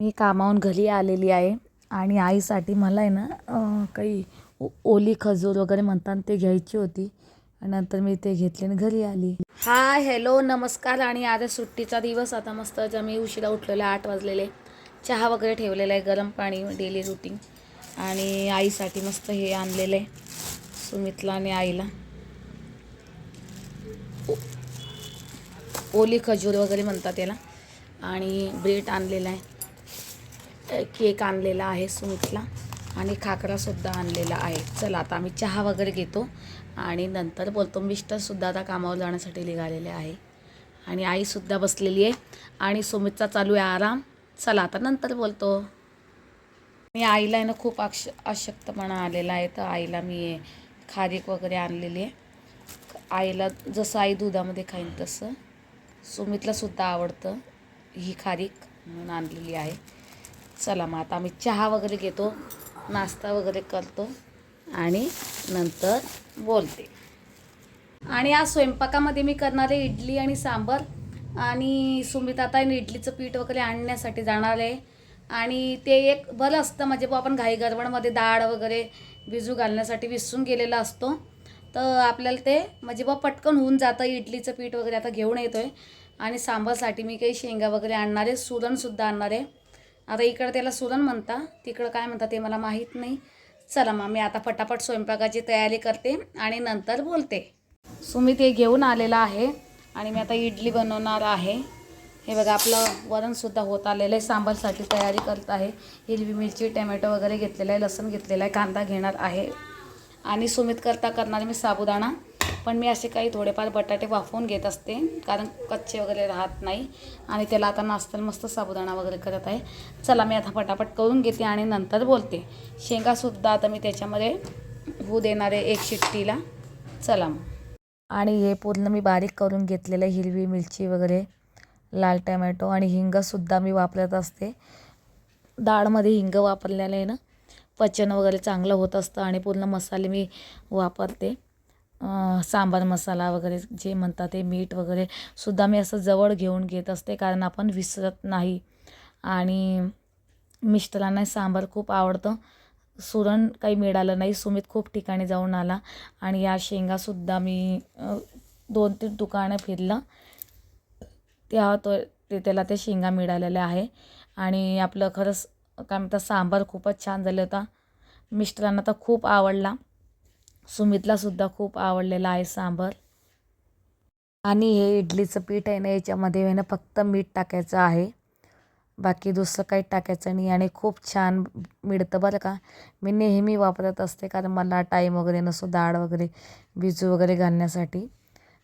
मी कामावून घरी आलेली आहे आणि आईसाठी मला आहे ना काही ओली खजूर वगैरे म्हणतात ते घ्यायची होती. आणि नंतर मी ते घेतले आणि घरी आली. हा हॅलो नमस्कार. आणि आज सुट्टीचा दिवस. आता मस्त मी उशिरा उठलेले आठ वाजलेले. चहा वगैरे ठेवलेला आहे गरम पाणी डेली रुटीन आणि आईसाठी मस्त हे आणलेलं आहे सुमितला आणि आईला. ओली खजूर वगैरे म्हणतात याला. आणि ब्रेड आणलेला आहे. केक आणलेला आहे सुमितला आणि खाकरासुद्धा आणलेला आहे. चला आता आम्ही चहा वगैरे घेतो आणि नंतर बोलतो. मिस्टरसुद्धा आता कामावर जाण्यासाठी निघालेले आहे. आणि आईसुद्धा बसलेली आहे. आणि सुमितचा चालू आहे आराम. चला आता नंतर बोलतो. मी आईला आहे ना खूप अक्ष अशक्तपणा आलेला आहे. तर आईला मी खारीक वगैरे आणलेली आहे. आईला जसं आई दुधामध्ये खाईन तसं सुमितलासुद्धा आवडतं. ही खारीक म्हणून आणलेली आहे. चला मग आता आम्ही चहा वगैरे घेतो नाश्ता वगैरे करतो आणि नंतर बोलते. आणि आज स्वयंपाकामध्ये मी करणार आहे इडली आणि सांबर आणि सुमिताताईने इडलीचं पीठ वगैरे आणण्यासाठी जाणार आहे. आणि ते एक बरं असतं म्हणजे बुवा आपण घाई गडबडमध्ये डाळ वगैरे भिजू घालण्यासाठी विसरून गेलेला असतो. तर आपल्याला ते म्हणजे बुवा पटकन होऊन जातं इडलीचं पीठ वगैरे आता घेऊन येतो आहे आणि सांबारसाठी मी काही शेंगा वगैरे आणणार आहे सुरणसुद्धा आणणार आहे. आता इकडं त्याला सुरण म्हणता तिकडं काय म्हणता ते मला माहीत नाही. चला मग मी आता फटाफट स्वयंपाकाची तयारी करते आणि नंतर बोलते. सुमित हे घेऊन आलेला आहे आणि मी आता इडली बनवणार आहे. हे बघा आपलं वरणसुद्धा होत आलेलं आहे. सांबारसाठी तयारी करत आहे. हिरवी मिरची टमॅटो वगैरे घेतलेला आहे लसूण घेतलेला आहे कांदा घेणार आहे. आणि सुमित करता करणार मी साबुदाणा. पण मी असे काही थोडेफार बटाटे वाफवून घेत असते कारण कच्चे वगैरे राहत नाही. आणि त्याला आता नाश्ता मस्त साबुदाणा वगैरे करत आहे. चला मी आता पटापट करून घेते आणि नंतर बोलते. शेंगासुद्धा आता मी त्याच्यामध्ये होऊ देणार आहे एक शिट्टीला. चला मग. आणि हे पूर्ण मी बारीक करून घेतलेलं हिरवी मिरची वगैरे लाल टमॅटो आणि हिंगसुद्धा मी वापरत असते. डाळमध्ये हिंग वापरल्याने आहे ना पचन वगैरे चांगलं होत असतं आणि पूर्ण मसाले मी वापरते. सांबार मसाला वगैरे जे म्हणतात ते मीठ वगैरे सुद्धा मी असं जवळ घेऊन घेत असते कारण आपण विसरत नाही. आणि मिस्टरांना सांबार खूप आवडतं. सुरण काही मिळालं नाही. सुमित खूप ठिकाणी जाऊन आला आणि या शेंगासुद्धा मी दोन तीन दुकानं फिरलं. त्या तो ते त्याला ते शेंगा मिळालेल्या आहे. आणि आपलं खरंच काय म्हणतात सांबार खूपच छान झालं होता. मिस्टरांना तर खूप आवडला. सुमितलासुद्धा खूप आवडलेला आहे सांबार. आणि हे इडलीचं पीठ आहे ना याच्यामध्ये आहे ना फक्त मीठ टाकायचं आहे. बाकी दुसरं काही टाकायचं नाही. आणि खूप छान मिळतं बरं का. मी नेहमी वापरत असते कारण मला टाईम वगैरे नसतो डाळ वगैरे भिजू वगैरे घालण्यासाठी.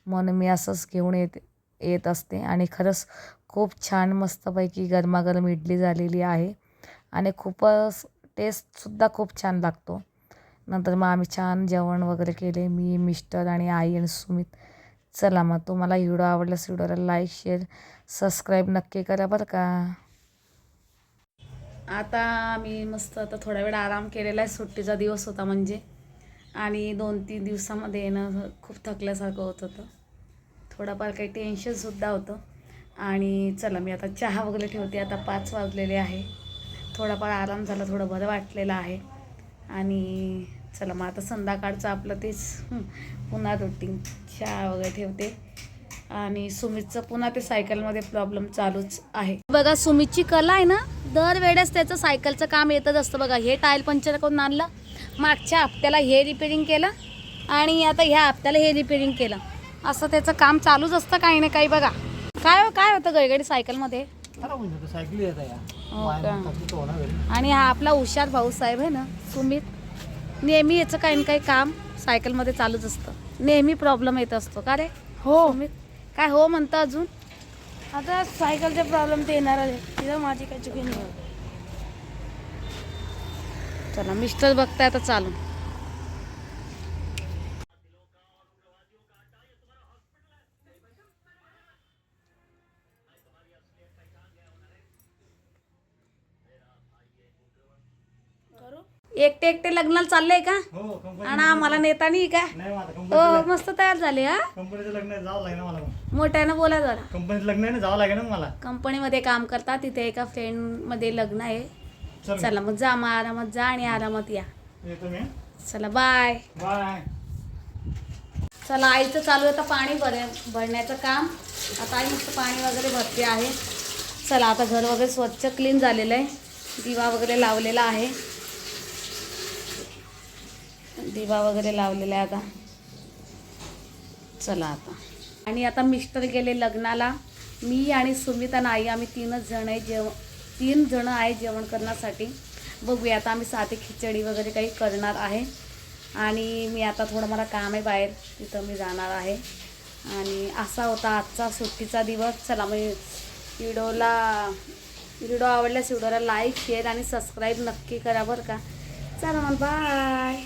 म्हणून मी असंच घेऊन येत येत असते. आणि खरंच खूप छान मस्तपैकी गरमागरम इडली झालेली आहे. आणि खूपच टेस्टसुद्धा खूप छान लागतो. नंतर मग आम्ही छान जेवण वगैरे केले मी मिस्टर आणि आई आणि सुमित. चला मग तुम्हाला व्हिडिओ आवडल्यास व्हिडिओला लाईक शेअर सबस्क्राईब नक्की करा बरं का. आता मी मस्त आता थोडा वेळ आराम केलेला आहे. सुट्टीचा दिवस होता म्हणजे. आणि दोन तीन दिवसामध्ये येणं खूप थकल्यासारखं होत होतं. थोडंफार काही टेन्शनसुद्धा होतं. आणि चला मी आता चहा वगैरे ठेवते. आता पाच वाजलेले आहे. थोडाफार आराम झाला थोडं बरं वाटलेलं आहे. आणि चला मग आता संध्याकाळचं आपलं तेच पुन्हा रुटीन चहा वगैरे ठेवते. आणि सुमितचं पुन्हा ते सायकलमध्ये प्रॉब्लेम चालूच आहे. बघा सुमितची कला आहे ना दरवेळेस त्याचं सायकलचं काम येतच असतं बघा. हे टायर पंक्चर करून आणलं? मागच्या हप्त्याला हे रिपेरिंग केलं आणि आता ह्या हप्त्याला हे रिपेरिंग केलं. असं त्याचं काम चालूच असतं काही ना काही बघा. काय हो, काय होतं गडगडी सायकलमध्ये? खराब होऊन जातं सायकल येत आहे हो का? आणि हा आपला हुशार भाऊसाहेब आहे ना सुमित नेहमी याचं काही ना काही काम सायकलमध्ये चालूच असतं. नेहमी प्रॉब्लेम येत असतो का रे? हो. सुमित काय हो म्हणतं अजून? आता सायकलचे प्रॉब्लेम ते येणार आहे तिथं माझी काही चुकी नाही चला मिस्टर बघताय आता चालू एकटे एकटे लग्नाला चाललंय का? हो कंपनी आणि आम्हाला नेता नाही का हो मस्त तयार झाले हा? कंपनीचं लग्न आहे जावं लागेल ना मला मग. मोठ्यानं बोला जरा. कंपनीचं लग्न आहे ना जावं लागेल ना मला. कंपनीमध्ये काम करता तिथे एका फ्रेंडमध्ये लग्न आहे. चल. मग जा मग आरामात जा आणि आरामात या. चला बाय बाय चला आईचं चालू आहे आता पाणी भर भरण्याचं काम. आता आई मस्त पाणी वगैरे भरते आहे. चला आता घर वगैरे स्वच्छ क्लीन झालेलं आहे. दिवा वगैरे लावलेला आहे. दिवा वगैरे लावलेला आहे आता. चला आता. आणि आता मिस्टर गेले लग्नाला. मी आणि सुमित आणि आई आम्ही तीनच जण आहे जेव तीन जण आहे जेवण करण्यासाठी. बघूया आता आम्ही साधी खिचडी वगैरे काही करणार आहे. आणि मी आता थोडं मला काम आहे बाहेर तिथं मी जाणार आहे. आणि असा होता आजचा सुट्टीचा दिवस. चला मी व्हिडिओला व्हिडिओ आवडल्यास व्हिडिओला लाईक शेअर आणि सबस्क्राईब नक्की करा बरं का. चला मग बाय.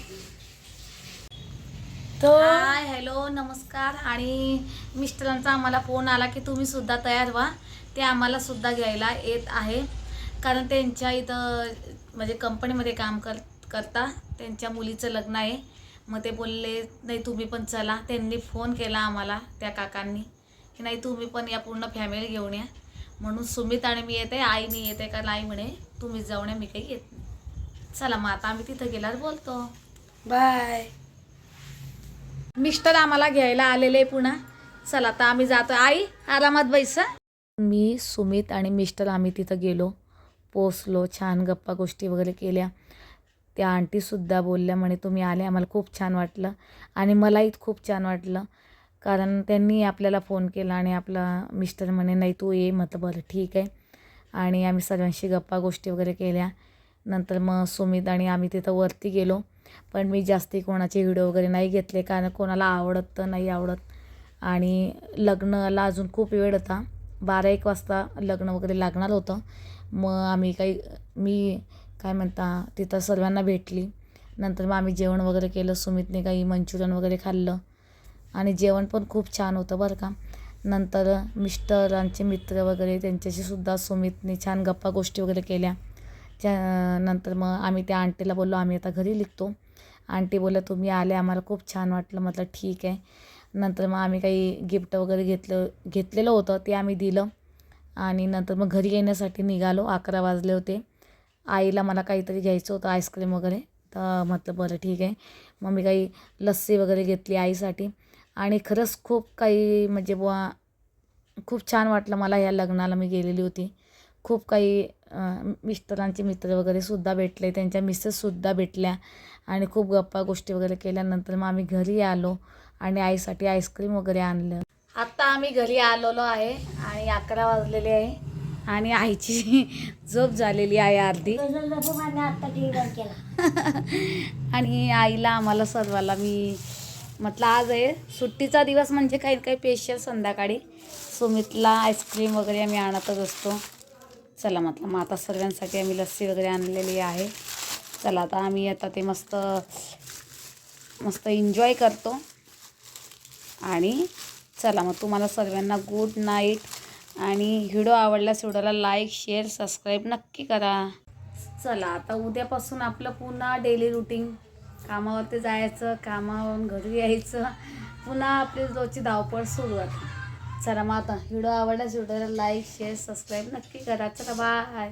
हाय हॅलो नमस्कार. आणि मिस्टरांचा आम्हाला फोन आला की तुम्ही सुद्धा तयार व्हा. ते आम्हाला सुद्धा घ्यायला येत आहे. कारण त्यांच्या इथं म्हणजे कंपनीमध्ये काम कर करता. त्यांच्या मुलीचं लग्न आहे. मग ते बोलले नाही तुम्ही पण चला. त्यांनी फोन केला आम्हाला त्या काकांनी. की नाही तुम्ही पण या पूर्ण फॅमिली घेऊन या. म्हणून सुमित आणि मी येते आई मी येते कारण आई म्हणे तुम्ही जाऊन या मी काही येत नाही. चला मग आता आम्ही तिथं गेल्यावर बोलतो. बाय. मिस्टर आम्हाला घ्यायला आलेले पुन्हा. चला आता आम्ही जातो आई आरामात बैसा मी सुमित आणि मिस्टर आम्ही तिथं गेलो. पोचलो छान गप्पा गोष्टी वगैरे केल्या. त्या आंटीसुद्धा बोलल्या म्हणे तुम्ही आले आम्हाला खूप छान वाटलं. आणि मलाही खूप छान वाटलं. कारण त्यांनी आपल्याला फोन केला आणि आपला मिस्टर म्हणे नाही तू ये. म्हटलं बरं ठीक आहे. आणि आम्ही सर्वांशी गप्पा गोष्टी वगैरे केल्या. नंतर मग सुमित आणि आम्ही तिथं वरती गेलो. पण मी जास्ती कोणाचे व्हिडिओ वगैरे नाही घेतले कारण कोणाला आवडत तर नाही आवडत. आणि लग्नाला अजून खूप वेळ होता. बारा एक वाजता लग्न वगैरे लागणार होतं. मग आम्ही काही मी काय म्हणता तिथं सर्वांना भेटली. नंतर मग आम्ही जेवण वगैरे केलं. सुमितने काही मंचुरियन वगैरे खाल्लं. आणि जेवण पण खूप छान होतं बरं का. नंतर मिस्टरांचे मित्र वगैरे त्यांच्याशी सुद्धा सुमितने छान गप्पा गोष्टी वगैरे केल्या. त्या नंतर मग आम्ही त्या आंटीला बोललो आम्ही आता घरी निघतो. आंटी बोलल्या तुम्ही आले आम्हाला खूप छान वाटलं. म्हटलं ठीक आहे. नंतर मग आम्ही काही गिफ्ट वगैरे घेतलं घेतलेलं होतं ते आम्ही दिलं. आणि नंतर मग घरी येण्यासाठी निघालो अकरा वाजले होते. आईला मला काहीतरी घ्यायचं होतं आईस्क्रीम वगैरे. तर म्हटलं बरं ठीक आहे. मग मी काही लस्सी वगैरे घेतली आईसाठी. आणि खरंच खूप काही म्हणजे बुवा खूप छान वाटलं मला ह्या लग्नाला मी गेलेली होती. खूप काही मिस्टरांचे मित्र वगैरे सुद्धा भेटले त्यांच्या मिसेससुद्धा भेटल्या आणि खूप गप्पा गोष्टी वगैरे केल्यानंतर मग आम्ही घरी आलो आणि आईसाठी आईस्क्रीम वगैरे आणलं. आत्ता आम्ही घरी आलेलो आहे आणि अकरा वाजलेले आहे आणि आईची झोप झालेली आहे अर्धी. आणि आईला आम्हाला सर्वाला मी म्हटलं आज आहे सुट्टीचा दिवस म्हणजे काही काही स्पेशल संध्याकाळी. सुमितला आईस्क्रीम वगैरे आम्ही आणतच असतो. चला म्हटलं मग आता सर्वांसाठी आम्ही लस्सी वगैरे आणलेली आहे. चला आता आम्ही आता ते मस्त मस्त एन्जॉय करतो. आणि चला मग तुम्हाला सर्वांना गुड नाईट आणि व्हिडिओ आवडल्यास व्हिडिओला लाईक शेअर सबस्क्राईब नक्की करा. चला आता उद्यापासून आपलं पुन्हा डेली रुटीन कामावरती जायचं कामावरून घरी यायचं. पुन्हा आपली रोजची धावपळ सुरू आहे चला मग आता व्हिडिओ आवडल्यास व्हिडिओला लाईक शेअर सबस्क्राईब नक्की करा. चला बाय